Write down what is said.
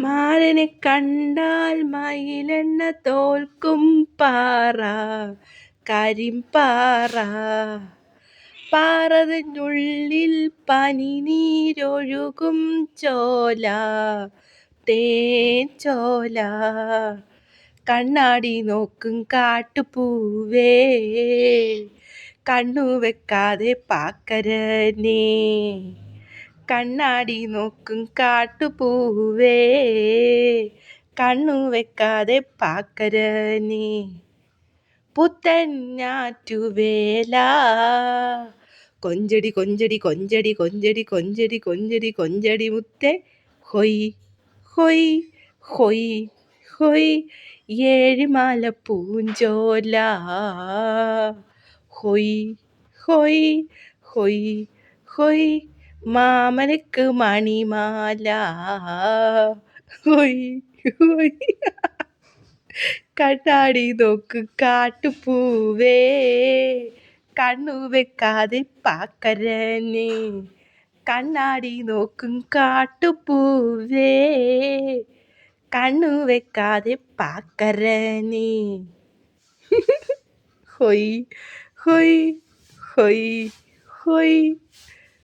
മാരനെ കണ്ടാൽ മയിലെണ്ണ തോൽക്കും പാറ കരിമ്പാറ പാറതിനുള്ളിൽ പനിനീരൊഴുകും ചോല തേൻ ചോല. കണ്ണാടി നോക്കും കാട്ടുപൂവേ കണ്ണു വെക്കാതെ പാക്കരനേ. കണ്ണാടി നോക്കും കാട്ടുപൂവേ. കണ്ണു വെക്കാതെ പാക്കരനേ. പുത്തഞ്ഞാറ്റുവേല കൊഞ്ചടി കൊഞ്ചടി കൊഞ്ചടി കൊഞ്ചടി കൊഞ്ചടി കൊഞ്ചടി കൊഞ്ചടി മുത്തേ. ഹൊയ് ഹൊയ് ഹൊയ് ഹൊയ്. ഏഴിമാല പൂഞ്ചോല. ഹൊയ് ഹൊയ് ഹൊയ് ഹൊയ്. മാമനക്ക് മണിമാല. കണ്ണാടി നോക്ക് കാട്ടുപൂവേ. കണ്ണു വെക്കാതെ പാക്കരനെ. കണ്ണാടി നോക്കും കാട്ടുപൂവേ. കണ്ണു വെക്കാതെ പാക്കരനെ. ഹൊയ് ഹൊയ് ഹൊയ് ഹൊയ്.